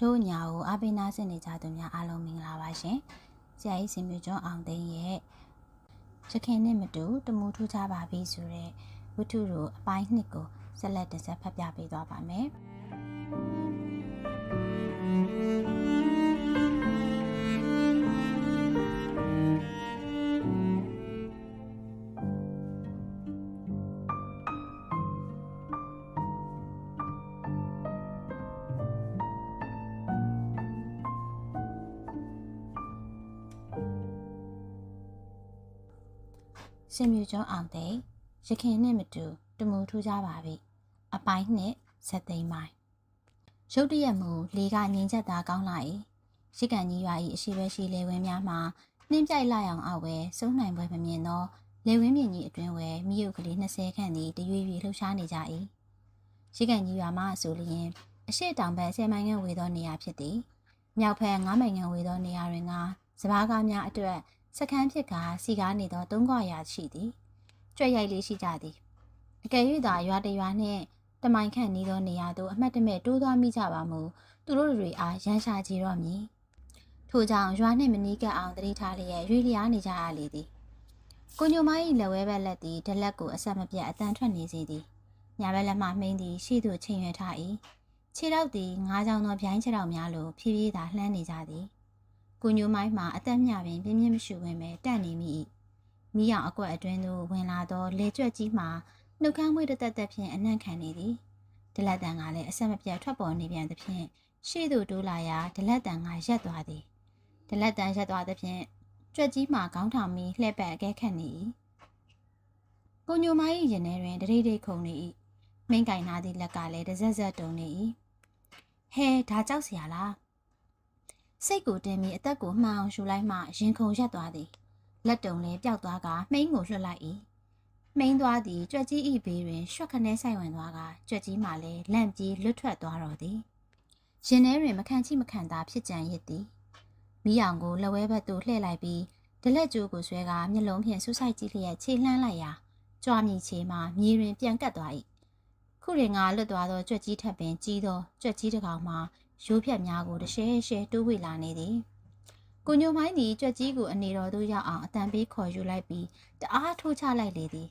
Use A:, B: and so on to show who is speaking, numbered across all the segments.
A: တို့ညာကိုအပိနာစင်နေကြသူများအားလုံးမင်္ဂလာပါရှင်။ဆရာကြီးစင်မြကျွန်းအောင်သိန်းရဲ့ရခင်နဲ့မတူတမူထူးခြားပါပြီဆိုတဲ့ဝတ္ထုတို့အပိုင်းနှစ်ကိုဆက်လက်တင်ဆက်ဖတ်ပြပေးသွားပါမယ်။ စင်မြကျွန်းအောင်သိန်းရခင်နဲ့မတူတမူထူးခြားပါပြီ။အပိုင်းနှစ်ဆက်သိမ်းပိုင်းရုတ်တရက်မူလေကငင်းချက်သားကောင်းလာ၏ရှိကန်ကြီးရွာ၏အရှိပဲရှိလေဝင်းများမှာနှင်းပြိုက်လိုက်အောင်အောက်ဝဲစုံနိုင်ပွဲမမြင်သောလေဝင်းမြင့်ကြီးအတွင်းဝဲမိယုတ်ကလေး20ခန့်သည်တရွေ့ရွေ့လှုပ်ရှားနေကြ၏ရှိကန်ကြီးရွာမှဆိုလျင်အရှိတောင်ဘက်10မိုင်ခန့်ဝေသောနေရာဖြစ်သည်မြောက်ဘက်9မိုင်ခန့်ဝေသောနေရာတွင်ကစပားကားများအတွက် စခန်းဖြစ်ကစီကားနေသောသုံးခွာရာရှိသည်ကြွက်ရိုက်လေးရှိကြသည်အကယ်၍သာရွာတရွာနှင့်တမိုင်ခန့်နီးသောနေရာသို့အမှတ်တမဲ့တိုးသွားမိကြပါမူသူတို့တွေအားရန်ရှာကြတော့မည်ထို့ကြောင့်ရွာနှင့်မနီးကပ်အောင်တတိထားလျက်ရွေလျားနေကြရလေသည်ကိုညိုမ၏လက်ဝဲဘက်လက်သည်ဒလက်ကိုအဆက်မပြတ်အတန်ထွက်နေစေသည်ညာဘက်လက်မှမှိန်သည်ရှိသို့ချိန်ရွယ်ထား၏ခြေထောက်သည်ငါးချောင်းသောဗျိုင်းခြေထောက်များလိုဖြည်းဖြည်းသာလှမ်းနေကြသည် ကိုညိုမိုင်းမှာအသက်မြပင်ပြင်းပြင်းမရှိဝင်ပဲတက်နေမိ၏မိအောင်အကွက်အတွင်းသို့ဝင်လာသောလေကြွက်ကြီးမှာနှုတ်ခမ်းမွေးတသက်သက်ဖြင့်အနံ့ခံနေသည်ဒလက်တန်ကလည်းအဆက်မပြတ်ထွက်ပေါ်နေပြန်သဖြင့်ရှေ့သို့တိုးလာရာဒလက်တန်ကရက်သွားသည်ဒလက်တန်ရက်သွားသဖြင့်ကြွက်ကြီးမှာခေါင်းထောင်ပြီးလှည့်ပတ်အကဲခတ်နေ၏ကိုညိုမ၏ရင်ထဲတွင်တရိတ်ရိတ်ခုန်နေ၏မင်းကင်နာသည့်လက်ကလည်းတစ်ဆက်ဆက်တုံနေ၏ဟဲဒါကြောက်စရာလား စိတ်ကိုတင်းပြီးအသက်ကိုမှန်အောင်ရှူလိုက်မှရင်ခုန်ရက်သွားသည်လက်တုံလည်းပျောက်သွားကမှိန်းကိုလွှတ်လိုက်၏မှိန်းသွားသည်ကြွက်ကြီးဤဘေးတွင်ရွှက်ခနဲဆိုင်ဝင်သွားကကြွက်ကြီးမှလည်းလန့်ပြီးလွတ်ထွက်သွားတော်သည်ရင်ထဲတွင်မခံချိမခံသာဖြစ်ကြံရစ်သည်မိအောင်ကိုလက်ဝဲဘက်သို့လှည့်လိုက်ပြီးဒလက်ကျိုးကိုဆွဲကမျက်လုံးဖြင့်ဆူဆိုင်ကြည့်လျက်ခြေလှမ်းလိုက်ရာကြွားမြည်ချေမှမြေတွင်ပြန်ကတ်သွား၏ခုရင်ကလွတ်သွားသောကြွက်ကြီးထပ်ပင်ကြီးသောကြွက်ကြီးတစ်ကောင်မှ ရိုးဖြတ်များကိုတရှဲရှဲတိုးဝေလာနေသည်ကိုညိုမိုင်းသည်ကြွက်ကြီးကိုအနေတော်သို့ရောက်အောင်အတန်ပေးခေါ်ယူလိုက်ပြီးတအားထိုးချလိုက်လေသည်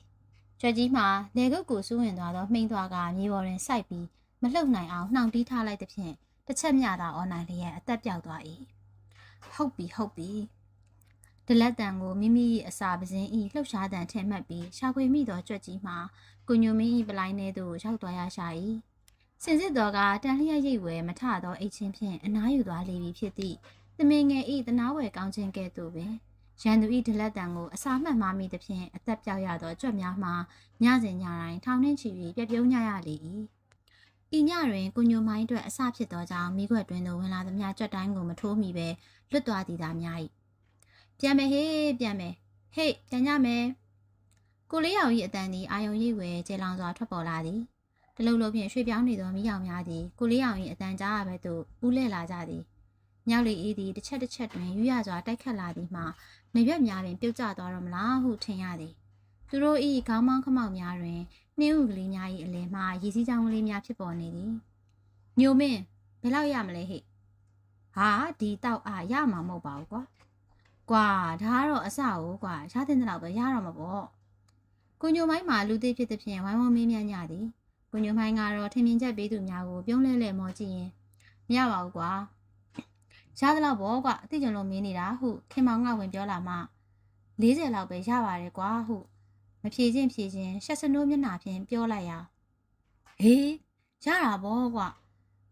A: ကြွက်ကြီးမှာလေကုတ်ကိုစူးဝင်သွားသောမှိန်သွားကမြေပေါ်တွင်စိုက်ပြီးမလှုပ်နိုင်အောင်နှောင်တီးထားလိုက်သဖြင့်တစ်ချက်မြသာအော်နိုင်လျက်အသက်ပြောက်သွား၏ဟုတ်ပြီဟုတ်ပြီဒလက်တန်ကိုမိမိ၏အစာပစင်း၏လှုပ်ရှားတံထင်မှတ်ပြီးရှာဖွေမိသောကြွက်ကြီးမှာကိုညိုမင်း၏ပလိုင်းထဲသို့ရောက်သွားရရှာ၏ စင်စစ်တော်ကတန်လျက်ရိတ်ဝဲမထသောအိတ်ချင်းဖြင့်အနားယူသွားလေပြီဖြစ်သည့်သမင်ငယ်ဤတနာဝယ်ကောင်းခြင်းကဲ့သို့ပင်ရန်သူဤဒလက်တန်ကိုအစာမှတ်မှမိသဖြင့်အသက်ပြောက်ရသောကြွက်များမှညစဉ်ညတိုင်းထောင်နှင့်ချီ၍ပြပြုံးကြရလေ၏ဤညတွင်ကိုညိုမိုင်းအတွက်အစဖြစ်သောကြောင့်မိခွက်တွင်သို့ဝင်လာသမျှကြွက်တိုင်းကိုမထိုးမိပဲလွတ်သွားသည်သာများ၏ပြန်မယ်ဟေးပြန်မယ်ဟေးပြန်ကြမယ်ကိုလေးရောင်၏အတန်သည်အာယုံရိပ်ဝဲကျေလောင်စွာထွက်ပေါ်လာသည် တလုံးလုံးဖြင့်ရွှေပြောင်းနေသောမိအောင်များသည်ကိုလေးရောင်၏အတန်ကြားရဘဲသို့ဦးလဲလာကြသည်မြောက်လီအေးသည်တစ်ချက်တစ်ချက်တွင်ယူရစွာတိုက်ခတ်လာသည်မှနေရွက်များပင်ပြုတ်ကျသွားတော့မလားဟုထင်ရသည်သူတို့၏ခေါင်းမောင်းခမောက်များတွင်နှင်းဥကလေးများ၏အလယ်မှရည်စည်းချောင်းကလေးများဖြစ်ပေါ်နေသည်ညိုမင်းဘယ်လောက်ရမလဲဟဲ့ဟာဒီတောက်အားရမှာမဟုတ်ပါဘူးကွာကွာဒါကတော့အစကိုကွာရတဲ့တဲ့လောက်ပဲရတော့မှာပေါ့ကိုညိုမိုင်းမှာလူသေးဖြစ်တဲ့ဖြင့်ဝိုင်းဝန်းမင်းများညသည် ကိုညိုမိုင်းကတော့ထင်မြင်ချက်ပေးသူများကိုပြုံးလဲလဲမော်ကြည့်ရင်မရပါဘူးကွာရသလောက်ပေါ့ကွာအသိကြုံလို့မင်းနေတာဟုခင်မောင်ကဝင်ပြောလာမှ40လောက်ပဲရပါတယ်ကွာဟုမဖြေချင်းဖြေချင်းရှက်စနိုးမျက်နှာဖြင့်ပြောလိုက်ရာဟေးရတာပေါ့ကွာ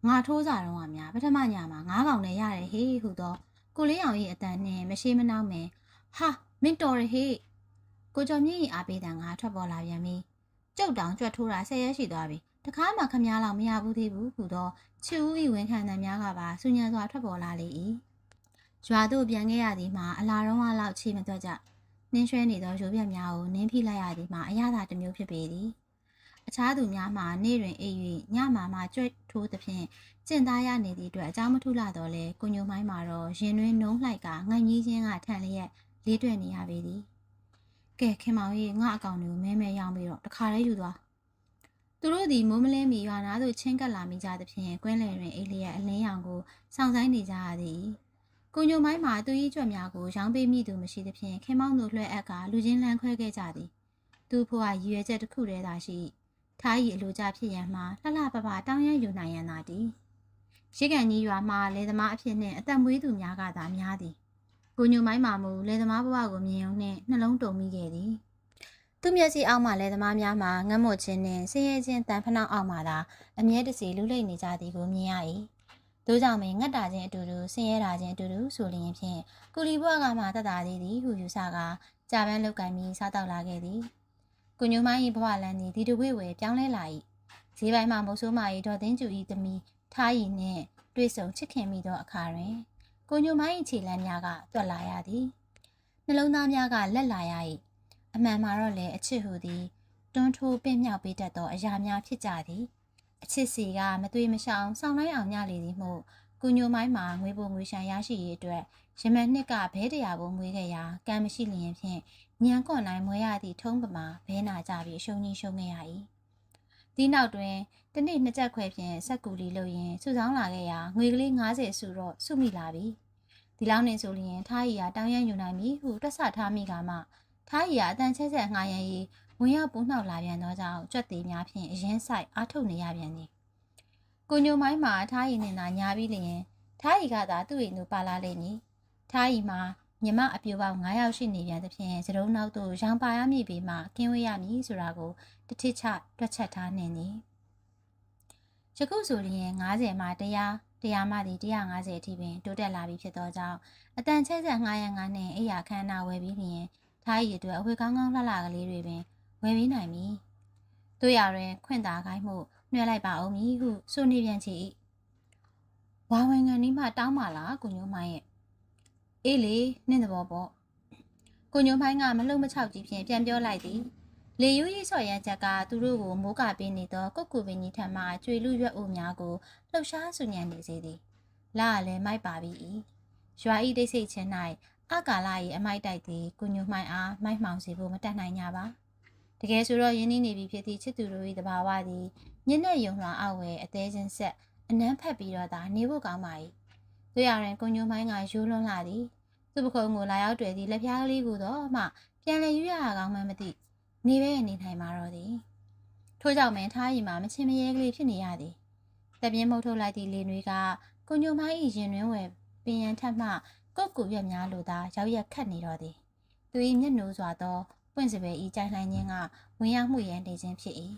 A: ငါထိုးစားတော့ကများပထမညမှာငါးကောင်နဲ့ရတယ်ဟေးဟုတော့ကိုလေးအောင်ရဲ့အတန်နဲ့မရှိမနှောင်းမယ်ဟာမင်းတော်ရဟေးကိုကျော်မြင့်ရင်အားပေးတဲ့ငါထွက်ပေါ်လာပြန်ပြီ ကျုပ်တောင်ကြွက်ထိုးတာဆယ်ရက်ရှိသွားပြီတခါမှခမားလောက်မရဘူးသေးဘူးဟူတော့ချစ်ဦးဤဝန်ခံတဲ့များကပါဆူညံစွာထွက်ပေါ်လာလေ၏ရွာသို့ပြန်ခဲ့ရသည်မှာအလားတော့လောက်ချေမတွက်ကြနင်းရွှဲနေသောရိုးပြက်များကိုနင်းဖိလိုက်ရသည်မှာအရသာတစ်မျိုးဖြစ်ပေသည်အခြားသူများမှာနေ့တွင်အိပ်၍ညမှာမှကြွက်ထိုးသဖြင့်ကျင့်သားရနေသည့်အတွက်အကြောင်းမထူလာတော့လဲကိုညိုမိုင်းမှာတော့ရင်တွင်နှုံးလှိုက်ကငိုင်ကြီးချင်းကထန်လျက်လေးတွဲနေရပေသည် ကဲခင်မောင်ကြီးငါအကောင်တွေကိုမဲမဲရောင်းပြီးတော့တခါတည်းယူသွားသူတို့သည်မိုးမလင်းမီရွာနာသို့ချင်းကပ်လာမိကြသဖြင့်ကွင်းလယ်တွင်အေးလျက်အလင်းရောင်ကိုစောင့်ဆိုင်နေကြရသည်ကိုညိုမိုင်းမှာသူ၏ကြွက်များကိုရောင်းပေးမိသူမရှိသဖြင့်ခင်မောင်းတို့လွှဲအပ်ကလူချင်းလန်းခွဲခဲ့ကြသည်သူ့ဖွာရည်ရွယ်ချက်တစ်ခုတည်းသာရှိထား၏အလိုကြဖြစ်ရန်မှာလှလှပပတောင်းရယူနိုင်ရန်သာတည်းရှိကန်ကြီးရွာမှာလေသမားအဖြစ်နှင့်အသက်မွေးသူများကသာများသည် ကိုညိုမိုင်းမှာမူလေသမားဘဝကိုမြင်ုံနှင့်နှလုံးတုန်မိခဲ့သည်သူမျက်စိအောက်မှလည်းသမားများမှာငတ်မွတ်ခြင်းနှင့်ဆင်းရဲခြင်းတန်ဖနှောက်အောက်မှသာအမြဲတစေလူလိမ့်နေကြသည်ကိုမြင်ရ၏။သို့ကြောင့်ပင်ငတ်တာခြင်းအတူတူဆင်းရဲတာခြင်းအတူတူဆိုလျင်ဖြင့်ကုလီဘွားကမှတတ်တာသေးသည်ဟုယူဆကကြာပန်းလောက်ကင်ပြီးစားတော့လာခဲ့သည်။ကုညုမိုင်း၏ဘဝလန်းသည်ဒီတဝိဝဲပြောင်းလဲလာ၏။ဈေးပိုင်းမှာမုတ်ဆိုးမာ၏ဒေါ်သိန်းကျူ၏သမီးထား၏နှင့်တွေ့ဆုံချစ်ခင်မိသောအခါတွင် ကုညုမိုင်း၏ခြေလမ်းများကတွက်လာရသည်။နှလုံးသားများကလက်လာရ၏။အမှန်မှာတော့လေအချစ်ဟူသည်တွန်းထိုးပင့်မြောက်ပေးတတ်သောအရာများဖြစ်ကြသည်အချစ်စီကမသွေမရှောင်စောင်းလိုက်အောင်ညလေသည်မှုကုညိုမိုင်းမှာငွေပုံငွေရှံရရှိရေးအတွက်ရမန်နှစ်ကဘဲတရားကိုမွေးခဲ့ရာကံမရှိလျင်ဖြင့်ညံကွန်နိုင်မွေးရသည့်ထုံးပမာဘဲနာကြပြီးအရှုံးကြီးရှုံးခဲ့ရ၏ ဒီနောက်တွင်တနေ့နှစ်ချက်ခွဲဖြင့်စက်ကူလီလို့ရင်စုဆောင်းလာခဲ့ရာငွေကလေး90စုတော့စုမိလာပြီဒီလောက်နေဆိုလျင်ထားရီကတောင်းရမ်းယူနိုင်ပြီဟုတွက်ဆထားမိကမှထားရီကအတန်ချဲချက်ငှားရန်ရီဝင်ရောက်ပူးနှောက်လာပြန်သောကြောင့်ကြွက်သေးများဖြင့်အရင်ဆိုင်အားထုတ်နေရပြန်သည်ကိုညိုမိုင်းမှာထားရီနှင့်သာညာပြီးလျင်ထားရီကသာသူ့၏နူပါလာလိမ့်မည်ထားရီမှာ ညီမအပြိုပေါင်း9ယောက်ရှိနေပြန်သဖြင့်စတုံးနောက်သို့ရောင်ပါရမည်ပေမှကင်းဝေးရမည်ဆိုတာကိုတထစ်ချတွက်ချက်ထားနှင့်သည်ယခုဆိုလျင်90မှ100တရားမှသည်150အထိပင်တိုးတက်လာပြီဖြစ်သောကြောင့်အတန်ချဲချက်ငှားရန်ကနှင့်အိယာခမ်းနာဝယ်ပြီးလျင်ထားရည်အတွက်အဝေကောင်းကောင်းလှလှကလေးတွေပင်ဝယ်ပေးနိုင်ပြီ။တို့ရတွင်ခွင့်သာခိုင်းမှုနှွှဲလိုက်ပါအောင်မည်ဟုဆိုနေပြန်ချီ၏။ဝါဝင်ငံနီးမှတောင်းပါလားကိုညိုမိုင်းရဲ့။ အေးလေနင့်သဘောပေါ့။ကိုညိုမိုင်းကမလုံမချောက်ကြီးဖြင့်ပြန်ပြောလိုက်သည်။လေယူရီဆော့ရန်ချက်ကသူတို့ကိုမိုးကပေးနေသောကုတ်ကူပင်ကြီးထံမှကျွေလူရွက်အိုများကိုလှုပ်ရှားဆူညံနေစေသည်။လာကလည်းမိုက်ပါပြီ။ရွာဤတိတ်ဆိတ်ချင်း၌အကာလာ၏အမိုက်တိုက်သည်ကုညုမှိုင်အားမိုက်မှောင်စေဖို့မတတ်နိုင်ကြပါတကယ်ဆိုတော့ယင်းနှီးနေပြီဖြစ်သည့်ချစ်သူတို့၏တဘာဝသည်ညနေယုံလွှာအောက်ဝဲအသေးချင်းဆက်အနမ်းဖက်ပြီးတော့သာနေဖို့ကောင်းပါ၏ တို့ရရင်ကုညုမှိုင်းကရိုးလွန်းလာသည်သူ့ပခုံးကိုလာရောက်တွေ့သည့်လက်ဖျားကလေးကိုတော့မှပြန်လည်ယူရတာကောင်းမှမသိနေပဲနေနိုင်မှာတော့သည်ထို့ကြောင့်မင်းထားရီမှာမချင်းမရဲကလေးဖြစ်နေရသည်တပြင်းမုတ်ထုတ်လိုက်သည့်လေနွေးကကုညုမိုင်း၏ရင်တွင်ဝယ်ပင်ရန်ထက်မှကုတ်ကူရွက်များလိုသာရောက်ရက်ခတ်နေတော့သည်သူ၏မျက်နှိုးစွာသောပွင့်စပယ်ဤကြိုင်လှိုင်းခြင်းကဝင်ရောက်မှုရန်နေခြင်းဖြစ်၏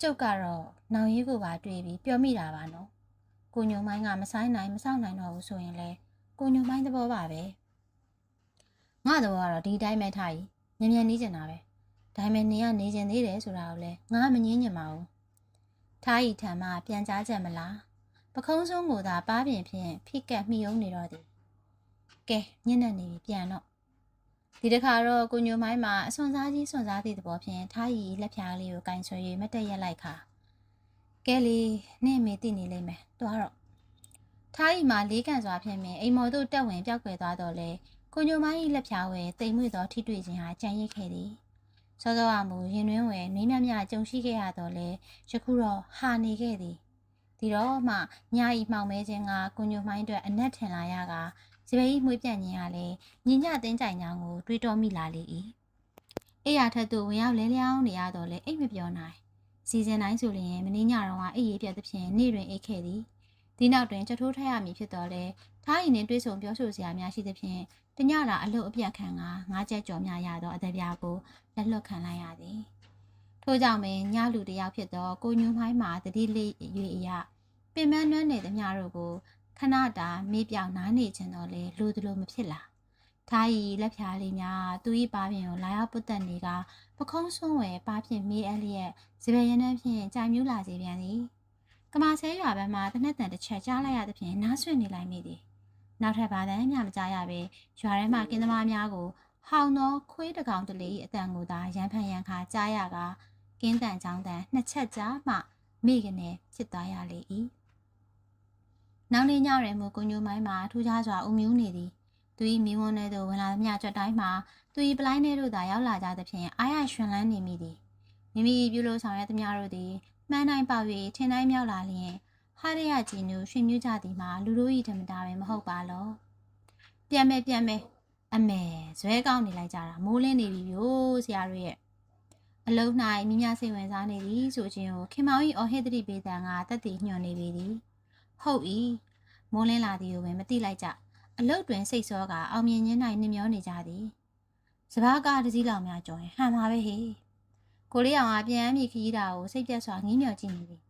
A: ကျုပ်ကတော့နောင်ရီးကိုပါတွေ့ပြီးပြောမိတာပါနော် ကိုညုံမိုင်းကမဆိုင်နိုင်မဆောင်နိုင်တော့ဘူးဆိုရင်လေကိုညုံမိုင်းသဘောပါပဲငါသဘောကတော့ဒီတိုင်းပဲထားကြီးမြန်မြန်နေကျင်တာပဲဒါပေမဲ့နင်ကနေကျင်သေးတယ်ဆိုတာကိုလည်းငါမငင်းညင်ပါဘူးထားကြီးထံမှပြန်ကြားချက်မလားပခုံးဆုံးကိုသာပါးပြင်ဖြင့်ဖိကက်မိယုံနေတော့သည်ကဲညနေနေပြီပြန်တော့ဒီတခါတော့ကိုညိုမိုင်းမှာအစွန်စားကြီးစွန်စားသည့်သဘောဖြင့်ထားရီလက်ဖြားလေးကိုကင်ဆွဲ၍မတက်ရက်လိုက်ခါ ကဲလီနင့်မေသိနေလိမ့်မယ်တွားတော့ထားရီမှာလေးကန်စွာဖြင့်ပင်အိမ်မော်တို့တက်ဝင်ပြောက်ွယ်သွားတော့လေကိုညိုမိုင်း၏လက်ဖြားဝဲတိမ်မွေ့သောထိတွေ့ခြင်းဟာကြံရစ်ခဲ့သည်စောစောကမူရင်တွင်းဝဲနင်းမြမြကြုံရှိခဲ့ရတော့လေယခုတော့ဟာနေခဲ့သည်ဒီတော့မှညာဤမှောင်မဲခြင်းကကိုညိုမိုင်းအတွက်အနက်ထင်လာရကစပယ်ဤမှွေးပြန့်ခြင်းကလည်းညညတင်းကြိုင်ကြောင်ကိုတွေးတောမိလာလေ၏အိယာထက်သို့ဝင်ရောက်လဲလျောင်းနေရတော့လေအိတ်မပြောနိုင် စီစဉ်တိုင်းဆိုလျင်မင်းညတော့ကအိပ်ရပြတ်သဖြင့်နေ့တွင်အိတ်ခဲ့သည်ဒီနောက်တွင်ချက်ထိုးထရမည်ဖြစ်တော့လေထားရင်နှင့်တွေးဆုံပြောဆိုစရာများရှိသဖြင့်တညတာအလုတ်အပြတ်ခံကငါးချက်ကြော်များရသောအသက်ပြားကိုလက်လွတ်ခံလိုက်ရသည်ထို့ကြောင့်ပင်ညလူတစ်ယောက်ဖြစ်သောကိုညူမိုင်းမှာတတိလေး၍အရာပင်မနှွမ်းနေသမျှတို့ကိုခဏတာမေးပြောင်နားနေခြင်းတော့လေလူတို့လိုမဖြစ်လာ ထားရီလက်ဖြားလေးများသူ၏ပါပြင်ကိုလာရောက်ပုတ်တက်နေကပခုံးဆွန်းဝဲပါဖြင့်မေးအပ်လျက်စပယ်ရနန်းဖြင့်ကြာမြူးလာစေပြန်သည်ကမာဆဲရွာဘက်မှတနက်တန်တစ်ချက်ကြားလိုက်ရသဖြင့်နားဆွင့်နေလိုက်မိသည်နောက်ထပ်ဘာတန်းမျှမကြားရပဲရွာထဲမှကင်းသမားများကိုဟောင်းသောခွေးတကောင်တလေအတန်ကိုသာရန်ဖန်ရန်ခါကြားရကကင်းတန်ချောင်းတန်နှစ်ချက်ကြားမှမိကနေဖြစ်သွားရလေ၏နောက်နေ့ညရယ်မူကိုညိုမိုင်းမှာထူးခြားစွာအုံမြူးနေသည် သူ၏မိဝန်းထဲသို့ဝင်လာသမျှကြွက်တိုင်းမှာသူ၏ပလိုင်းထဲသို့သာရောက်လာကြသဖြင့်အားရရွှင်လန်းနေမိသည်မိမိပြုလို့ဆောင်ရသမျှတို့သည်မှန်းတိုင်းပေါ၍ထင်တိုင်းမြောက်လာလျင်ဟာရရကြည်နူရွှေမြူးကြသည်မှာလူတို့၏ဓမ္မတာပဲမဟုတ်ပါလောပြန်မဲပြန်မဲအမေဇွဲကောင်းနေလိုက်ကြတာမိုးလင်းနေပြီဗျို့ဆရာတို့ရဲ့အလုံး၌မိများစိတ်ဝင်စားနေသည်ဆိုခြင်းကိုခင်မောင်၏အော်ဟစ်တိပေးတန်ကတက်တည်ညွှန်နေပေသည်ဟုတ်၏မိုးလင်းလာသည်ကိုပင်မသိလိုက်ကြ အလုတ်တွင်စိတ်စောကအောင်မြင်ခြင်း၌နှမျောနေကြသည်စပားကားတစ်စီးလောက်များကြော်ရင်ဟန်ပါပဲဟေ့ကိုလေးအောင်ကပြန်အမိခီးတာကိုစိတ်ပြတ်စွာငင်းမြော်ကြည့်နေသည်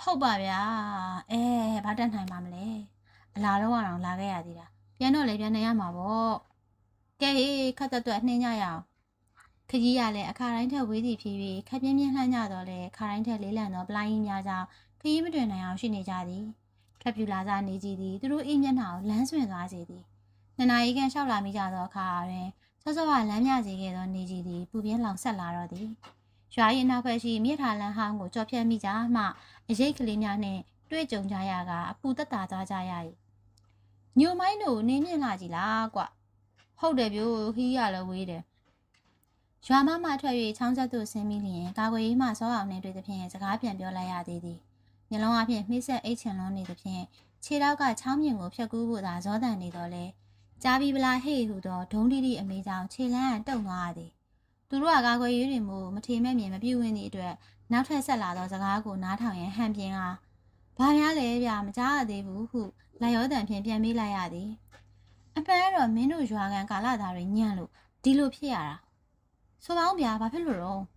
A: ဟုတ်ပါဗျာအဲဘာတက်နိုင်ပါမလဲအလာတော့အောင်လာခဲ့ရသေးတာပြန်တော့လေပြန်နေရမှာပေါ့ကဲဟေးခတ်တက်တွက်နှင်းကြရအောင်ခကြီးရလည်းအခါတိုင်းထက်ဝေးသည်ဖြစ်၍ခက်ပြင်းပြင်းလှမ်းကြတော့လေခါတိုင်းထက်လေးလံသောပလိုင်းကြီးများကြောင့်ခကြီးမတွင်နိုင်အောင်ရှိနေကြသည် ထွက်ပြူလာစားနေကြည်သည်သူတို့အိမ်မျက်နှာကိုလမ်းဆွင်သွားစေသည်နှစ်နာရီခန့်လျှောက်လာမိကြသောအခါတွင်စောစောကလမ်းမြစေခဲ့သောနေကြည်သည်ပူပြင်းလောင်ဆက်လာတော့သည်ရွာရင်နောက်ဖက်ရှိမြစ်ထာလန်းဟောင်းကိုကြော်ဖြတ်မိကြမှအရိတ်ကလေးများနှင့်တွေ့ကြုံကြရကအပူသက်သာသွားကြရ၏ညိုမိုင်းတို့နင်းမြင့်လာကြည်လားကွဟုတ်တယ်ပြို့ခီးရလည်းဝေးတယ်ရွာမမထွက်၍ချောင်းဆက်သို့ဆင်းပြီးလျင်ကာကွယ်ရေးမှစောအောင်နှင့်တွေ့သည်ဖြင့်စကားပြန်ပြောလိုက်ရသေးသည် မျက်လုံးအပြင်နှိမ့်ဆက်အိတ်ချင်လွန်နေသည်ဖြင့်ခြေထောက်ကချောင်းမြင်ကိုဖြတ်ကူးဖို့သာဇောတန်နေတော့လေကြားပြီးပလားဟေ့ဟူသောဒုံးတိတိအမေကြောင့်ခြေလန်းတုံသွားရသည်သူတို့ကကာကွယ်ရေးတွေမို့မထေမဲ့မြင်မပြည့်ဝင်းသည့်အတွက်နောက်ထပ်ဆက်လာသောစကားကိုနားထောင်ရန်ဟန်ပြင်းကဘာများလဲဗျာမကြားရသေးဘူးဟုလက်ရောတန်ဖြင့်ပြန်မေးလိုက်ရသည်အပန်းတော့မင်းတို့ရွာကန်ကာလသားတွေညံ့လို့ဒီလိုဖြစ်ရတာဆိုပါဦးဗျာဘာဖြစ်လို့တော့ဘ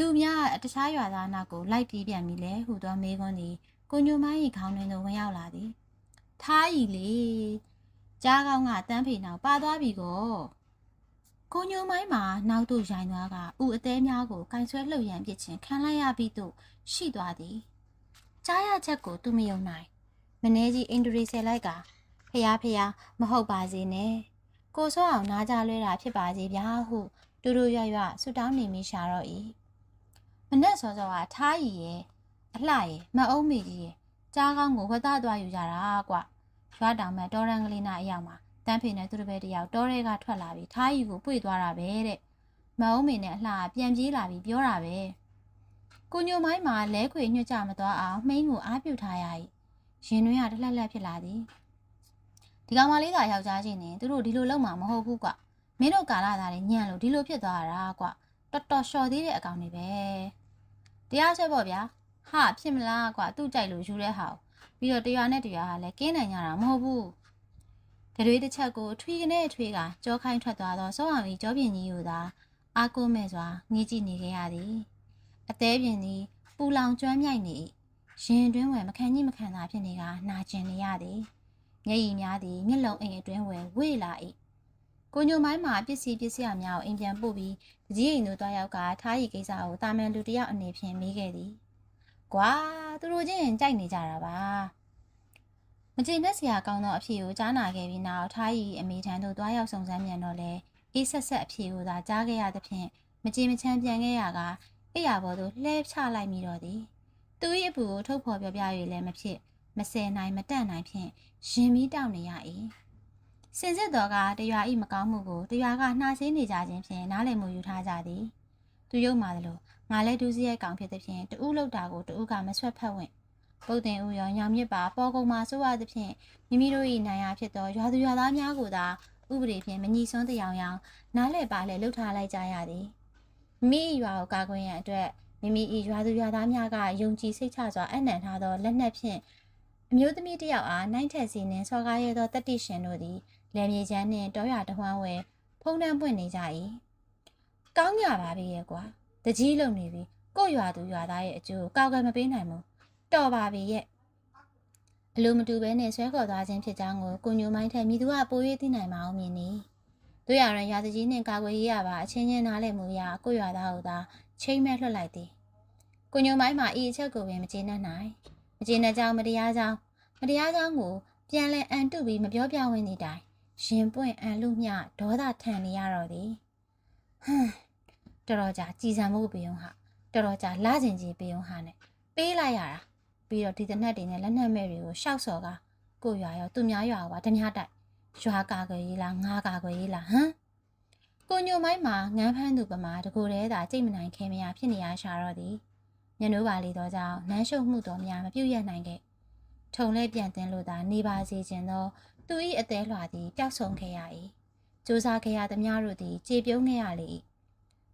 A: သူများတခြားရွာသားနောက်ကိုလိုက်ပြေးပြန်ပြီလဲဟူသောမေးခွန်းသည်ကိုညိုမိုင်း၏ခေါင်းတွင်သို့ဝင်ရောက်လာသည်ထားဤလေကြားကောင်းကတန်းဖေနောက်ပါသွားပြီကောကိုညိုမိုင်းမှာနောက်သို့ရိုင်းသွားကဥအသေးများကိုကင်ဆွဲလှုပ်ရန်ပစ်ခြင်းခံလိုက်ရပြီးသို့ရှိသွားသည်ကြားရချက်ကိုသူမယုံနိုင်မနေကြီးအင်ဒရီဆယ်လိုက်ကဖျားဖျားမဟုတ်ပါစေနဲ့ကိုစောအောင်နားကြလွဲတာဖြစ်ပါစေဗျာဟုတူတူရွရွဆူတောင်းနေမိရှာတော့၏ မနဲ့စောစောကထားရည်ရဲ့အလှရဲ့မအုံးမိကြီးရဲ့ကြားကောင်းကိုဝတ်သားသွားယူကြတာကွရွာတောင်မဲ့တော်ရန်ကလေးနာအရောက်မှာတန်းဖေနဲ့သူတပည့်တယောက်တောထဲကထွက်လာပြီးထားရီကိုပွေသွားတာပဲတဲ့မအုံးမေနဲ့အလှပြန်ပြေးလာပြီးပြောတာပဲကိုညိုမိုင်းမှာလဲခွေညွှတ်ကြမသွားအောင်မှိန်းကိုအားပြုထားရ၏ရင်တွင်းကတလှက်လက်ဖြစ်လာသည်ဒီကောင်မလေးကယောက်ျားချင်းနေသူတို့ဒီလိုလုပ်မှာမဟုတ်ဘူးကွမင်းတို့ကာလာသားတွေညံ့လို့ဒီလိုဖြစ်သွားတာကွ တော်တော်လျှော်သေးတဲ့အကောင်တွေပဲတရားဆွဲပေါ့ဗျာဟာဖြစ်မလားကွသူ့ကြိုက်လို့ယူတဲ့ဟာပြီးတော့တရားနဲ့တရားဟာလည်းကင်းနိုင်ကြတာမဟုတ်ဘူးတရွေးတစ်ချက်ကိုထွေးနဲ့ထွေးကကြောခိုင်းထွက်သွားသောစောအောင်ကြီးကြောပြင်ကြီးကိုသာအာကိုမဲ့စွာငြီးကြည့်နေခဲ့ရသည်အသေးပြင်သည်ပူလောင်ကျွမ်းမြိုက်နေရင်တွင်းဝယ်မခံကြီးမခံသာဖြစ်နေကနာကျင်နေရသည်မျက်ရည်များသည်မျက်လုံးအိမ်အတွင်းဝယ်ဝေ့လာ၏ကိုညိုမိုင်းမှာပစ္စည်းပစ္စည်းအများကိုအိမ်ပြန်ပို့ပြီးတ ကြီးအိမ်တို့တွားရောက်ကထားရီကိစ္စကိုတာမန်လူတယောက်အနေဖြင့်မေးခဲ့သည်။ကွာသူတို့ချင်းကြိုက်နေကြတာပါမကျေနပ်စရာကောင်းသောအဖြေကိုကြားနာခဲ့ပြီးနောက်ထားရီအမေထံသို့တွားရောက်ဆောင်စမ်းမြန်တော့လဲအေးဆက်ဆက်အဖြေကိုသာကြားခဲ့ရသဖြင့်မကြေမချမ်းပြန်ခဲ့ရကအိယာဘော်သို့လှဲချလိုက်မိတော့သည်သူ၏အပူကိုထုတ်ဖော်ပြောပြ၍လည်းမဖြစ်မဆယ်နိုင်မတန့်နိုင်ဖြင့်ရင်မီးတောက်နေရ၏ စင်စစ်တော်ကတရွာဤမကောင်းမှုကိုတရွာကနှာဆေးနေကြခြင်းဖြင့်နားလည်မှုယူထားကြသည်သူရုပ်မာသလိုငါလည်းဒူးစရိုက်ကောင်ဖြစ်သည်ဖြင့်တူးလောက်တာကိုတူးကမဆွတ်ဖက်ဝင်ပုတ်တင်ဦးရောင်ညောင်မြစ်ပါပေါ်ကုံမှာဆိုရသဖြင့်မိမိတို့၏နိုင်ရာဖြစ်သောရွာသူရွာသားများကိုသာဥပဒေဖြင့်မညီစွန်းတရားရောင်နားလဲပါလဲလှုပ်ထားလိုက်ကြရသည်မိရွာကိုကာကွယ်ရန်အတွက်မိမိ၏ရွာသူရွာသားများကယုံကြည်စိတ်ချစွာအနံ့ထားသောလက်နက်ဖြင့်အမျိုးသမီးတစ်ယောက်အားနိုင်ထက်စီနှင့်စော်ကားရသောတတိရှင်တို့သည် လယ်မြေချမ်းနှင့်တောရွာတဝမ်းဝဲဖုံးတန်းပွင့်နေကြ၏ကောင်းကြပါပြီရဲ့ကွာတကြီးလုံနေပြီကို့ရွာသူရွာသားရဲ့အကျိုးကောက်ကမပေးနိုင်ဘူးတော်ပါပြီရဲ့အလိုမတူဘဲနဲ့ဆွဲခေါ်သွားခြင်းဖြစ်ကြောင်းကိုကိုညိုမိုင်းထက်မိသူကပို၍သိနိုင်မအောင်မြင်နေတို့ရရန်ရာသကြီးနှင့်ကာကွယ်ရေးရပါအချင်းချင်းနားလည်မှုရာကိုရွာသားတို့သာချိန်မဲ့လွှတ်လိုက်သည်ကိုညိုမိုင်းမှာဤအချက်ကိုပင်မကျေနပ်နိုင်မကျေနပ်ကြောင်းမတရားကြောင်းမတရားကြောင်းကိုပြန်လဲအန်တုပြီးမပြောပြဝင်သည့်တိုင် ရင်ပွင့်အန်လူမျှဒေါသထန်နေရတော့သည်ဟမ်တော်တော်ကြာကြည်စံမှုပေးအောင်ဟာတော်တော်ကြာလာကျင်ကြီးပေးအောင်ဟာနဲ့ပေးလိုက်ရတာပြီးတော့ဒီတနက်တွေနဲ့လက်နက်မဲ့တွေကိုရှောက်စော်ကကိုရွာရောသူများရွာကပါဓမြတိုက်ရွာကာကွယ်ရေးလားငါကာကွယ်ရေးလားဟမ်ကိုညိုမိုင်းမှာငန်းဖန်းသူပမာတကူတည်းသာကြိတ်မနိုင်ခဲမရဖြစ်နေရရှာတော့သည်ညနိုးပါလေတော့ကြောင့်နန်းရှုပ်မှုတော်များမပြုတ်ရနိုင်ခဲ့ထုံလဲပြန်တင်လို့သာနေပါစေခြင်းသော သူ၏အသေးလွှာသည်ပျောက်ဆုံးခဲ့ရ၏စူးစားခဲ့ရသမျှတို့သည်ကြေပြုံးခဲ့ရလေ၏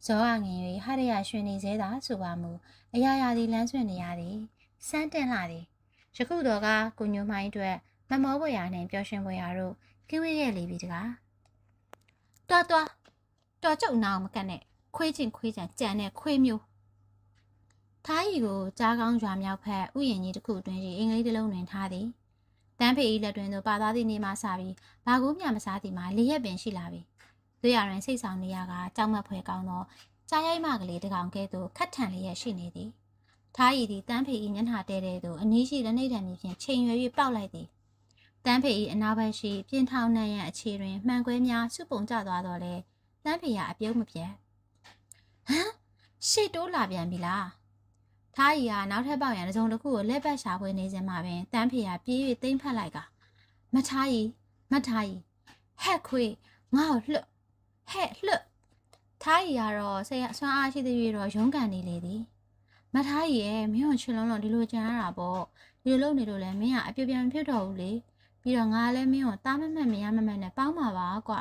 A: ဇောအငင်၍ဟရရရွှင်နေသေးသာဆိုပါမူအရာရာသည်လမ်းဆွင့်နေရသည်စမ်းတင်လာသည်ယခုတော့ကကိုညိုမိုင်းအတွက်မမောဘွေရာနှင့်ပျော်ရွှင်ဘွေရာတို့ကင်းဝေးခဲ့လေပြီတကားတွားတွားတော်ကျုပ်နာအောင်မကတ်နဲ့ခွေးချင်းခွေးချံကြံတဲ့ခွေးမျိုးထားရီကိုကြားကောင်းရွာမြောက်ဖက်ဥယျာဉ်ကြီးတစ်ခုအတွင်းရှိအင်္ဂလိပ်တစ်လုံးတွင်ထားသည် တန်းဖေဤလက်တွင်သို့ပါသားသည့်နေမှစပြီးဘာကူးမြမစားသည်မှာလေးရက်ပင်ရှိလာပြီတို့ရရင်စိတ်ဆောင်နေရကကြောက်မက်ဖွယ်ကောင်းသောကြားရိုက်မကလေးတစ်ကောင်ကဲ့သို့ခတ်ထန်လျက်ရှိနေသည်ထားရီသည်တန်းဖေဤမျက်နှာတဲတဲသို့အနည်းရှိလက်နှိပ်တံမြဖြင့်ချိန်ရွယ်၍ပေါက်လိုက်သည်တန်းဖေဤအနာဘက်ရှိပြင်ထောင်နှံ့ရန်အခြေတွင်မှန်ကွဲများစုပုံကျသွားတော့လဲတန်းဖေရအပြုံးမပြတ်ဟမ်ရှေ့တိုးလာပြန်ပြီလား ထားရီကနောက်ထပ်ပေါက်ရန်တစ်စုံတစ်ခုကိုလက်ပတ်ရှာဖွေနေစမှာပင်တန်းဖေရပြေး၍တိမ့်ဖက်လိုက်ကမထားရီမထားရီဟက်ခွေငါ့ကိုလှဟဲ့လှထားရီကတော့ဆရာဆွမ်းအားရှိသေး၍တော့ရုန်းကန်နေလေသည်မထားရီရဲ့မင်းတို့ချွလုံးလုံးဒီလိုကြံရတာပေါ့ဒီလိုလုပ်နေလို့လဲမင်းကအပြပြမဖြစ်တော့ဘူးလေပြီးတော့ငါလည်းမင်းကိုတားမမတ်မရမမတ်နဲ့ပေါင်းပါပါကွာ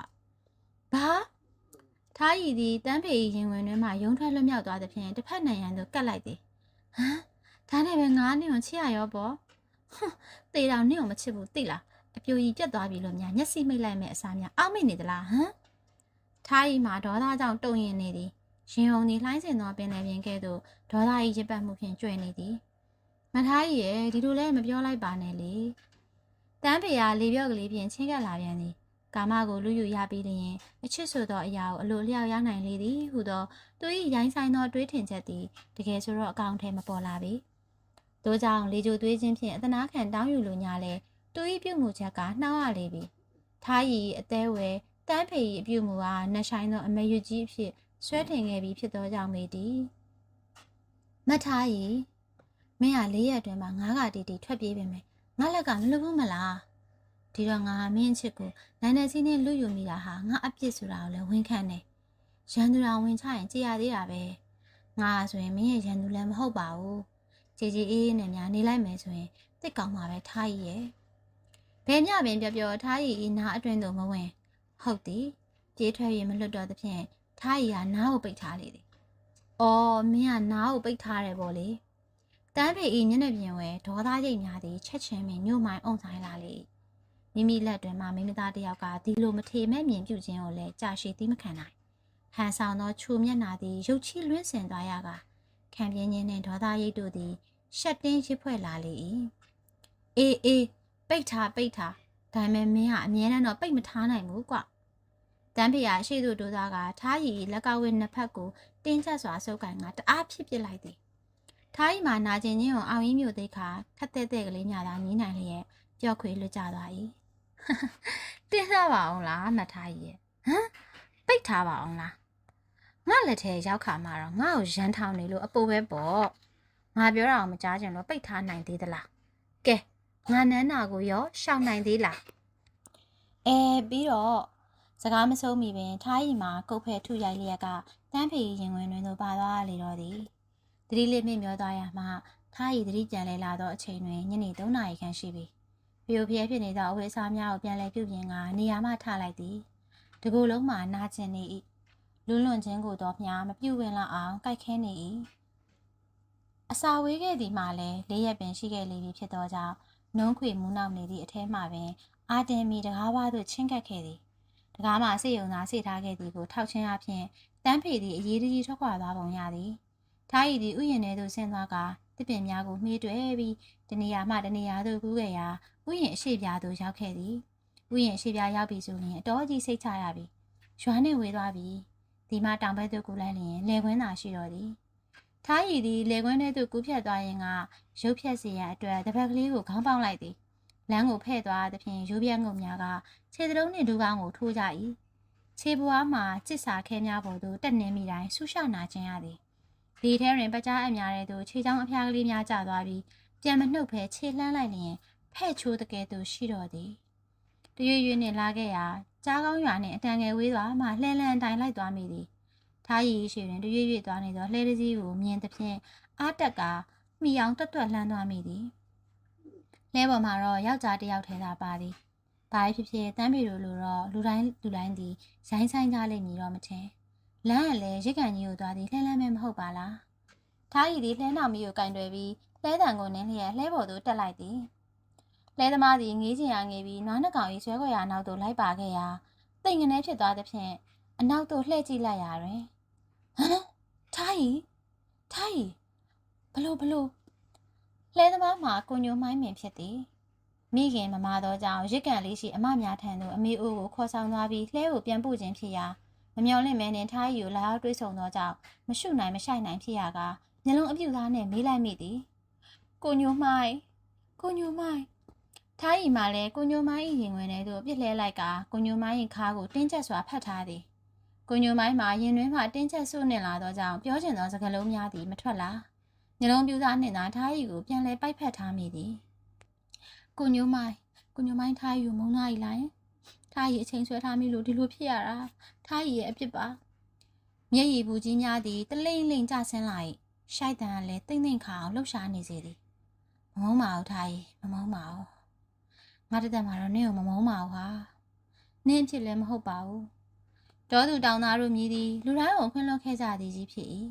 A: ဘာထားရီသည်တန်းဖေရီရင်ဝင်တွင်မှရုံထွက်လွတ်မြောက်သွားသဖြင့်တစ်ဖက်နိုင်ငံသို့ကတ်လိုက်သည် ဟမ်ဒါနဲ့ပဲငါနင့်ကိုချစ်ရရောပေါ့ဟွန်းတေတော်နင့်ကိုမချစ်ဘူးသိလားအပြိုကြီးပြတ်သွားပြီလို့များမျက်စိမိတ်လိုက်မဲ့အစားများအောက်မိတ်နေသလားဟမ်ထားရီမှာဒေါသကြောင့်တုံရင်နေသည်ရင်ုံသည်လှိုင်းစင်သောပင်လယ်ပြင်ကဲ့သို့ဒေါသ၏ရစ်ပတ်မှုဖြင့်ကျွေနေသည်မထားရီရဲ့ဒီလိုလဲမပြောလိုက်ပါနဲ့လေတန်းဖေကလေပြော့ကလေးဖြင့်ချင်းကပ်လာပြန်သည် ကာမကိုလူယူရပြီးလျင်အချစ်ဆိုသောအရာကိုအလိုလျောက်ရနိုင်လေသည်ဟုသောသူ၏ရိုင်းဆိုင်သောတွေးထင်ချက်သည်တကယ်ဆိုတော့အကောင်ထဲမပေါ်လာပေ။သို့ကြောင့်လေကြိုသွေးခြင်းဖြင့်အသနာခံတောင်းယူလိုညာလဲသူ၏ပြုမှုချက်ကနှောင်းရလေပြီ။ထားရီအသေးဝဲတန်းဖေ၏အပြုမှုအားနှဆိုင်သောအမေရွကြီးအဖြစ်ဆွဲထင်ခဲ့ပြီးဖြစ်သောကြောင့်မေသည်။မထားရီမင်းဟာလေးရက်အတွင်းမှာငါးကတီတီထွက်ပြေးပြီမယ်။ငါလက်ကမလွတ်ဘူးမလား။ ဒီတော့ငါမင်းချစ်ကိုနိုင်နေစီးနဲ့လူယူမိတာဟာငါအပြစ်ဆိုတာကိုလည်းဝန်ခံတယ်ရန်သူတော်ဝင်ချရင်ကြည်ရသေးတာပဲငါဆိုရင်မင်းရဲ့ရန်သူလည်းမဟုတ်ပါဘူးကြည်ကြည်အေးအေးနဲ့များနေလိုက်မယ်ဆိုရင်တစ်ကောင်မှာပဲထားရည်ရဲ့ဘယ်မျှပင်ပြောပြောထားရည်နားအတွင်းသို့မဝင်ဟုတ်သည်ပြေးထွက်ရမလွတ်တော့သဖြင့်ထားရည်ကနားကိုပိတ်ထားလေသည်အော်မင်းကနားကိုပိတ်ထားတယ်ပေါ့လေတန်းဖေဤညနေပြင်ဝဲဒေါသရိတ်များသည်ချက်ချင်းပင်ညှို့မိုင်းအုံဆိုင်လာလေ မိမိလက်တွင်မှမိမသားတစ်ယောက်ကဒီလိုမထေမဲ့မြင်ပြုခြင်းကိုလည်းကြာရှည်သိမခံနိုင်ဟန်ဆောင်သောခြုံမျက်နာသည်ရုပ်ချီလွင့်စင်သွားရကခံပြင်းခြင်းနှင့်ဒေါသရိတ်တို့သည်ရှက်တင်းရစ်ဖွဲ့လာလေ၏အေးအေးပိတ်ထားပိတ်ထားဒါပေမဲ့မင်းကအမြဲတမ်းတော့ပိတ်မထားနိုင်ဘူးကွတန်းဖေရရှေ့သို့တိုးသားကထားရီလက်ကဝင်းနှစ်ဖက်ကိုတင်းကျပ်စွာဆုပ်ကန်ကတအားဖြစ်ပစ်လိုက်သည်ထားရီမှာနာကျင်ခြင်းကိုအောင်ရင်းမျိုးသိခါခက်တဲ့တဲ့ကလေးညာသာနီးနိုင်လျက်ပျော့ခွေလွတ်ကြသွား၏ တင်းစားပါအောင်လားမှတ်ထားရဲ့ဟမ်ပိတ်ထားပါအောင်လားငါလက်ထဲရောက်ခါမှာတော့ငါ့ကိုရန်ထောင်နေလို့အပူပဲပေါ့ငါပြောတာအောင်မကြားချင်လို့ပိတ်ထားနိုင်သေးသလားကဲငါနန်းနာကိုရောရှောင်နိုင်သေးလားအဲပြီးတော့စကားမဆုံးမီပင်ထားရီမှာကုတ်ဖဲထုရိုက်လျက်ကတန်းဖေရင်ဝင်တွင်သို့ပါသွားလေတော့သည်သတိလေးမြင့်မျောသွားရမှထားရီသတိကြံလဲလာသောအချိန်တွင်ညနေ3နာရီခန့်ရှိပြီ ပြိုပြဲဖြစ်နေသောအဝေးစားများကိုပြန်လည်ပြုပြင်ကနေရာမှထားလိုက်သည်တကူလုံးမှာနာကျင်နေ၏လွန်းလွန်ခြင်းကိုတော့မြားမပြုတ်ဝင်လောက်အောင်ကြိုက်ခဲနေ၏အစာဝေးခဲ့သည်မှလည်းလေးရက်ပင်ရှိခဲ့လေပြီဖြစ်သောကြောင့်နှုံးခွေမူးနောက်နေသည့်အထဲမှပင်အာတင်မီတကားပါသို့ချင်းကပ်ခဲ့သည်တကားမှစိတ်ယုံသာစိတ်ထားခဲ့သည်ကိုထောက်ချင်းအဖြစ်တန်းဖေသည်အရေးတကြီးထွက်ခွာသွားပုံရသည်ထားရည်သည်ဥယျာဉ်ထဲသို့ဆင်းသွားကတစ်ပင်များကိုမှီးတွဲပြီး တနေရာမှတနေရာသို့ကူးခဲ့ရာဥယျာဉ်အရှိပြားသို့ရောက်ခဲ့သည်ဥယျာဉ်အရှိပြားရောက်ပြီဆိုရင်အတော်ကြီးစိတ်ချရပြီရွာနှင့်ဝေသွားပြီဒီမှတောင်ဘက်သို့ကူးလိုက်လျင်လေခွင်းသာရှိတော်သည်ထားရည်သည်လေခွင်းထဲသို့ကူးဖြတ်သွားရင်ကရုပ်ဖြတ်စီရန်အတွက်တပတ်ကလေးကိုခေါင်းပေါက်လိုက်သည်လမ်းကိုဖဲ့သွားသဖြင့်ရိုးပြငုံများကခြေသလုံးနှင့်ဒူးကောင်းကိုထိုးကြ၏ခြေပွားမှာကျစ်စာခဲများပေါ်သို့တက်နေမိတိုင်းဆူရှနာခြင်းရသည်ဒီထဲတွင်ပကြားအများတဲ့သို့ခြေချောင်းအဖျားကလေးများကျသွားပြီး ပြန်မနှုတ်ဖဲခြေလှမ်းလိုက်လျင်ဖဲ့ချိုးတကယ်သူရှိတော်သည်တရွေ့ရွေ့နှင့်လာခဲ့ရာကြားကောင်းရွာနှင့်အတန်ငယ်ဝေးသွားမှလှဲလန်းတိုင်လိုက်သွားမိသည်ထားရီရှိတွင်တရွေ့ရွေ့သွားနေသောလှဲတစ်စီးကိုမြင်သဖြင့်အားတက်ကမိအောင်တွတ်တွတ်လှမ်းသွားမိသည်လဲပေါ်မှာတော့ယောက်ျားတစ်ယောက်ထဲသာပါသည်ဘာဖြစ်ဖြစ်တန်းပေလိုလိုတော့လူတိုင်းလူတိုင်းသည်ရိုင်းဆိုင်ကြလိမ့်မည်တော့မထင်လမ်းကလည်းရစ်ကန်ကြီးကိုသွားသည်လှဲလန်းမဲမဟုတ်ပါလားထားရီသည်လှဲနောက်မီကိုကင်တွယ်ပြီး လှဲတံကိုနင်းလျက်လှဲပေါ်သို့တက်လိုက်သည်လှဲသမားသည်ငေးချင်ရငေးပြီးနွားနှကောင်၏ဆွဲခွေရာနောက်သို့လိုက်ပါခဲ့ရာတိတ်ငနေဖြစ်သွားသဖြင့်အနောက်သို့လှည့်ကြည့်လိုက်ရာတွင်ဟမ်ထားရီထားရီဘလို့ဘလို့လှဲသမားမှာကိုညိုမိုင်းမင်ဖြစ်သည်မိခင်မမသောကြောင့်ရစ်ကန်လေးရှိအမများထံသို့အမေအိုးကိုခေါ်ဆောင်သွားပြီးလှဲကိုပြန်ပို့ခြင်းဖြစ်ရာမမျော်လင့်မဲနှင့်ထားရီကိုလာရောက်တွေးဆုံသောကြောင့်မရှုနိုင်မရှိုက်နိုင်ဖြစ်ရာကမျက်လုံးအပြူသားနှင့်မေးလိုက်မိသည် ကိုညိုမိုင်းကိုညိုမိုင်းထားရီမှလည်းကိုညိုမိုင်း၏ရင်ဝင်ထဲသို့ပြစ်လဲလိုက်ကကိုညိုမိုင်း၏ခါကိုတင်းကျပ်စွာဖတ်ထားသည်ကိုညိုမိုင်းမှာရင်တွင်းမှတင်းကျပ်ဆုနှင့်လာသောကြောင့်ပြောချင်သောစကားလုံးများသည်မထွက်လာညလုံးပြူသားနှင့်သာထားရီကိုပြန်လဲပိုက်ဖက်ထားမိသည်ကိုညိုမိုင်းကိုညိုမိုင်းထားရီကိုမုန်းသား၏လားထားရီအချိန်ဆွဲထားမိလို့ဒီလိုဖြစ်ရတာထားရီရဲ့အဖြစ်ပါမျက်ရည်ဘူးကြီးများသည်တလိမ့်လိမ့်ကျဆင်းလာ၏ရှိုက်တန်ကလည်းတိမ့်တိမ့်ခါအောင်လှုပ်ရှားနေစေသည် မမုန်းပါဘူးထားရီမမုန်းပါဘူးငါတသက်မှာတော့နင့်ကိုမမုန်းပါဘူးဟာနင့်အဖြစ်လည်းမဟုတ်ပါဘူးတောသူတောင်သားတို့မြည်သည်လူတိုင်းကိုခွင့်လွှတ်ခဲ့ကြသည်ကြီးဖြစ်၏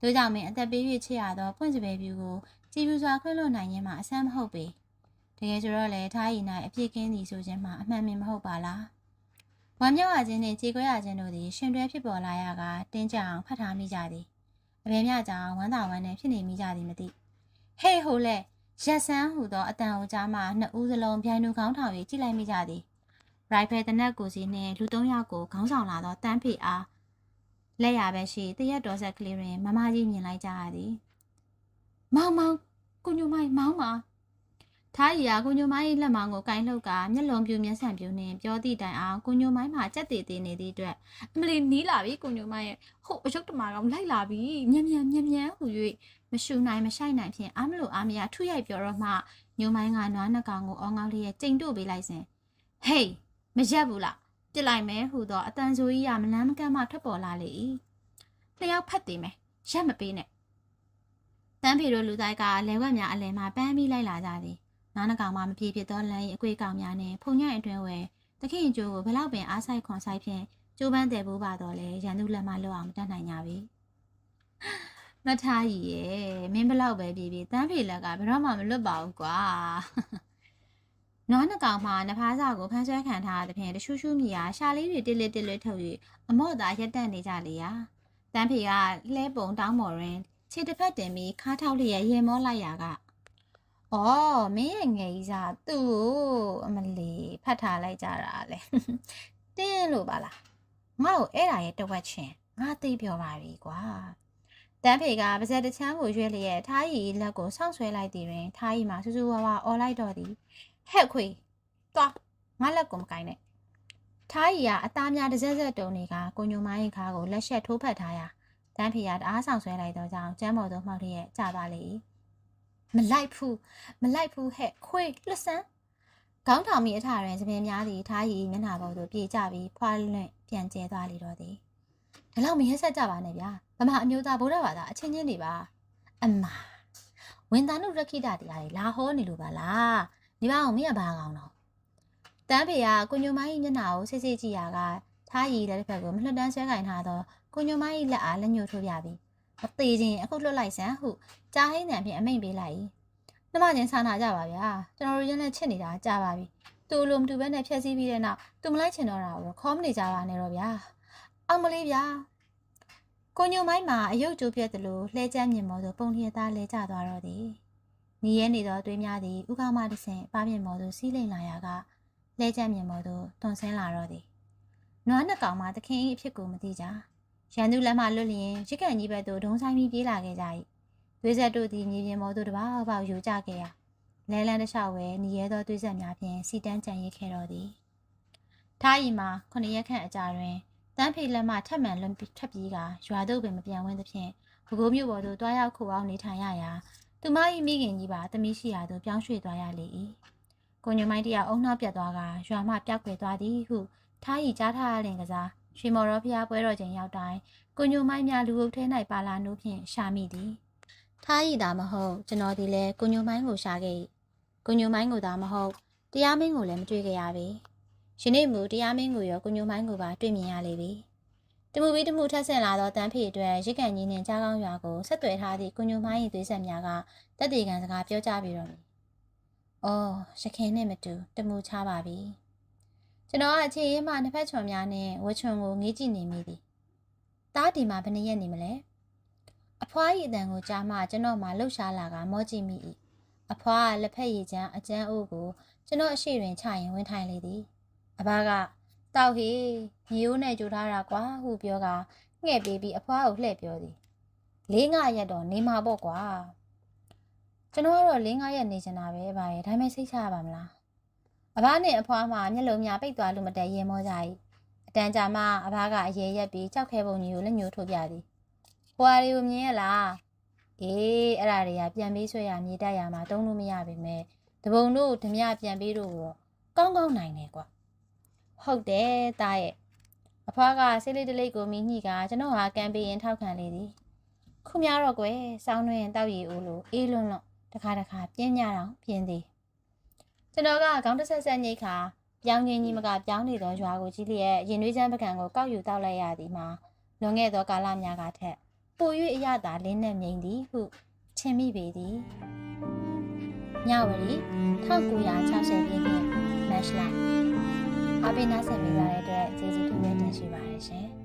A: တို့ကြောင့်မင်းအသက်ပေး၍ချစ်ရသောပွင့်စပယ်ပြူကိုကြည်ပြူစွာခွင့်လွှတ်နိုင်ခြင်းမှာအဆန်းမဟုတ်ပေတကယ်ဆိုတော့လေထားရီနိုင်အပြစ်ကင်းသည်ဆိုခြင်းမှာအမှန်မြင်မဟုတ်ပါလားဝမ်းမြောက်ရခြင်းနှင့်ကြေကွဲရခြင်းတို့သည်ရှင်တွဲဖြစ်ပေါ်လာရကတင်းကြအောင်ဖတ်ထားမိကြသည်အဘယ်မျှကြောင့်ဝမ်းသာဝမ်းနဲ့ဖြစ်နေမိကြသည်မသိဟေးဟိုလေ ရက်ဆန်းဟူသောအတန်အိုကြားမှနှစ်ဦးစလုံးဗျိုင်နူခေါင်းထောင်၍ကြည့်လိုက်မိကြသည်ရိုင်ဖယ်တနက်ကိုစီနှင့်လူသုံးယောက်ကိုခေါင်းဆောင်လာသောတန်းဖေအားလက်ရပဲရှိတရက်တော်ဆက်ကလေးတွင်မမကြီးမြင်လိုက်ကြရသည်မောင်မောင်ကိုညိုမိုင်းမောင်ပါထားရီကကိုညိုမိုင်း၏လက်မောင်းကိုကင်လှုပ်ကမျက်လုံးပြူမျက်စံပြူနှင့်ပြောသည့်တိုင်အောင်ကိုညိုမိုင်းမှာကြက်တည်တည်နေသည့်အတွက်အမလီနီးလာပြီကိုညိုမိုင်းရဲ့ဟုတ်အယုတ်တမာကောင်လိုက်လာပြီမြန်မြန်မြန်မြန်ဟူ၍မ ရှူနိုင်မဆိုင်နိုင်ဖြင့်အားမလို့အားမရထုရိုက်ပြောတော့မှညိုမိုင်းကနွားနှကောင်ကိုအောင်းကောင်းလေးရဲ့ကြိမ်တို့ပေးလိုက်စဉ်ဟေးမရက်ဘူးလားပြစ်လိုက်မယ်ဟူသောအတန်ဆိုကြီးကမလန်းမကမ်းမှထွက်ပေါ်လာလေ၏နှစ်ယောက်ဖက်သေးမယ်ရက်မပေးနဲ့တန်းဖေတို့လူတိုင်းကလဲဝက်များအလဲမှပန်းပြီးလိုက်လာကြသည်နားနှကောင်မှမပြေဖြစ်သောလမ်း၏အကွေးကောင်များနှင့်ဖုန်ညံ့အတွင်းဝဲတခင်ကျိုးကိုဘလောက်ပင်အားဆိုင်ခွန်ဆိုင်ဖြင့်ကျိုးပန်းတယ်ဖို့ပါတော့လေရန်သူလက်မလွတ်အောင်မတတ်နိုင်ကြပြီ မထားကြီးရဲ့မင်းဘလောက်ပဲပြေပြေတန်းဖေလက်ကဘယ်တော့မှမလွတ်ပါဘူးကွာနွားနှကောင်မှနဖားစာကိုဖမ်းဆွဲခံထားတဲ့ဖြင့်တရှူးရှူးမြည်ရာရှာလေးတွေတစ်လက်တစ်လက်ထုတ်၍အမော့သားရက်တက်နေကြလေရာတန်းဖေကလှဲပုံတောင်းမော်ရင်းခြေတစ်ဖက်တင်ပြီးခါထောက်လျက်ရေမောလိုက်ရာက။အော်မင်းရဲ့ငယ်ကြီးစားသူ့ကိုအမလီဖတ်ထားလိုက်ကြတာလေ။တင်းလို့ပါလား။ငါ့ကိုအဲ့ဒါရဲ့တဝက်ချင်းငါသိပြောပါပြီကွာ။ တန်းဖေကပါဇက်တစ်ချမ်းကိုရွေးလျက်ထားရီလက်ကိုဆောင်းဆွဲလိုက်သည်တွင်ထားရီမှာစူးစူးဝါးဝါအော်လိုက်တော့သည်။ဟဲ့ခွေသွားငါလက်ကိုမကိုင်းနဲ့။ထားရီကအသားများတစ်စက်စက်တုံနေကကိုညိုမိုင်းခါကိုလက်ချက်ထိုးဖက်ထားရာတန်းဖေကတအားဆောင်ဆွဲလိုက်တော့ကြောင့်ကျမ်းပေါ်သို့မှောက်လျက်ကျသွားလေ၏မလိုက်ဘူးမလိုက်ဘူးဟဲ့ခွေလှဆန်းခေါင်းထောင်မိအထရန်သပင်များသည်ထားရီမျက်နှာပေါ်သို့ပြေးကြပြီးဖွာလွင့်ပြန်ကျဲသွားလေတော့သည် ဒါလောက်မရက်ဆက်ကြပါနဲ့ဗျာဗမာအမျိုးသားဗုဒ္ဓဘာသာအချင်းချင်းတွေပါအမဝင်သားနုရခိတတရားတွေလာဟောနေလို့ပါလားဒီပါအောင်မင်းကဘာကောင်တော့တန်းဖေကကိုညိုမိုင်းမျက်နှာကိုစစ်စစ်ကြည့်ရကထားရီလက်တစ်ဖက်ကိုမလွတ်တမ်းဆွဲကင်ထားသောကိုညိုမိုင်းလက်အားလက်ညှိုးထိုးပြပြီးအသေးချင်းအခုလွတ်လိုက်စမ်းဟုကြားဟိန်းတန်ဖြင့်အမိန်ပေးလိုက်၏နှမချင်းစာနာကြပါဗျာကျွန်တော်တို့ရင်းနဲ့ချစ်နေတာကြားပါပြီသူလိုမတူဘဲနဲ့ဖြက်စီးပြီးတဲ့နောက်သူမလိုက်ချင်တော့တာကိုခေါ်မနေကြပါနဲ့တော့ဗျာ အောင်မလေးဗျာကိုညိုမိုင်းမှာအယုတ်ကျိုးပြက်တယ်လို့လှဲချမ်းမြင်မော်သို့ပုံလျက်သားလဲကျသွားတော့သည်နီးရဲနေသောသွေးများသည်ဥက္ကမတဆင်ပါပြင်မော်သို့စီးလိမ်လာရာကလဲချမ်းမြင်မော်သို့တွန်ဆင်းလာတော့သည်နွားနှစ်ကောင်မှသခင်၏အဖြစ်ကိုမသိကြရန်သူလက်မှလွတ်လျင်ရစ်ကန်ကြီးဘက်သို့ဒုံဆိုင်ပြီးပြေးလာခဲ့ကြ၏သွေးဆက်တို့သည်မြေပြင်ပေါ်သို့တပေါက်ပေါက်ယူကြခဲ့ရာလဲလန်းတစ်လျှောက်ဝဲညီရဲသောသွေးဆက်များဖြင့်စီတန်းကြံရစ်ခဲ့တော်သည်ထားရီမှာခုနှစ်ရက်ခန့်အကြာတွင် တန်းဖေလက်မှထပ်မံလွန်ထွက်ပြေးကရွာသို့ပင်မပြန်ဝန်းသဖြင့်ဘကိုးမြို့ပေါ်သို့တွားရောက်ခိုအောင်နေထိုင်ရရာသူမ၏မိခင်ကြီးပါသမီးရှိရာသို့ပြောင်းရွှေ့သွားရလေ၏ကိုညမိုင်းတရအုံနှောက်ပြတ်သွားကရွာမှပျောက်ကွယ်သွားသည်ဟုထားရီကြားထားရလင်ကစားရွှေမော်တော်ဖျားပွဲတော်ချိန်ရောက်တိုင်းကိုညိုမိုင်းများလူအုပ်ထဲ၌ပါလာနိုးဖြင့်ရှာမိသည်ထားရီသာမဟုတ်ကျွန်တော်ဒီလဲကိုညိုမိုင်းကိုရှာခဲ့၏ကိုညိုမိုင်းကိုသာမဟုတ်တရားမင်းကိုလည်းမတွေ့ခဲ့ရပေ ယနေ့မူတရားမင်းကိုရောကိုညိုမိုင်းကိုပါတွေ့မြင်ရလေပြီတမှုပြီးတမှုထက်ဆင့်လာသောတန်းဖေအတွက်ရစ်ကန်ကြီးနှင့်ကြားကောင်းရွာကိုဆက်သွယ်ထားသည့်ကိုညိုမိုင်း၏သွေးဆက်များကတက်တေကန်စကားပြောကြပြီးတော့မည်။အော်ရခင်နဲ့မတူတမှုချပါပြီ။ကျွန်တော်ကအခြေရင်းမှနှစ်ဖက်ချွန်များနဲ့ဝချွန်ကိုငေးကြည့်နေမိသည်။တားဒီမှာဘယ်နှရက်နေမလဲ။အဖွားရည်အတန်ကိုကြားမှကျွန်တော်မှလှုပ်ရှားလာကမောကြည့်မိ၏။အဖွားကလက်ဖက်ရည်ချမ်းအကျန်းအိုးကိုကျွန်တော်အရှိတွင်ချရင်ဝင်ထိုင်လေသည်။ အဘကတောက်ဟေးမြေရိုးနဲ့ကြိုထားတာကွာဟုပြောကငှဲ့ပေးပြီးအဖွားကိုလှည့်ပြောသည်။လေးငါရက်တော့နေမှာပေါ့ကွာ။ကျွန်တော်ကတော့လေးငါရက်နေချင်တာပဲဗျာ။ဒါပေမဲ့စိတ်ချရပါမလား။အဘနဲ့အဖွားမှမျက်လုံးများပိတ်သွားလို့မတည့်ရင်မောကြ၏။အတန်ကြာမှအဘကအရေရက်ပြီးကြောက်ခဲပုံကြီးကိုလက်ညှိုးထိုးပြသည်။ဟွာရီကိုမြင်ရလား။အေးအဲ့ဒါတွေကပြန်ပြီးဆွဲရမြေတက်ရမှာတုံးလို့မရပါပဲ။တပုံတို့ဓမြပြန်ပြီးတော့ကောင်းကောင်းနိုင်တယ်ကွာ။ ဟုတ်တယ်တားရဲ့အဖွားကဆေးလေးတလိပ်ကိုမိညှိကကျွန်တော်ဟာကံပေးရင်ထောက်ခံလေသည်ခုများတော့ကွယ်စောင်းတွင်တောက်ရီဦးလိုအေးလွန်းလွန်းတခါတခါပြင်းညတောင်ပြင်းသည်ကျွန်တော်ကခေါင်းတစ်ဆက်ဆက်ညိတ်ခါပြောင်းချင်းကြီးမကပြောင်းနေသောရွာကိုကြီးလျက်ရင်နှွေးချမ်းပကံကိုကောက်ယူတောက်လိုက်ရသည်မှာလွန်ခဲ့သောကာလများကထက်ပို၍အရသာလင်းနဲ့မြိန်သည်ဟုထင်မိပေသည်ညဝရီ1960ပြည့်နှစ်မတ်လ အပိနာဆက်ပေးကြတဲ့အတွက်ကျေးဇူးတင်တင်ရှိပါတယ်ရှင်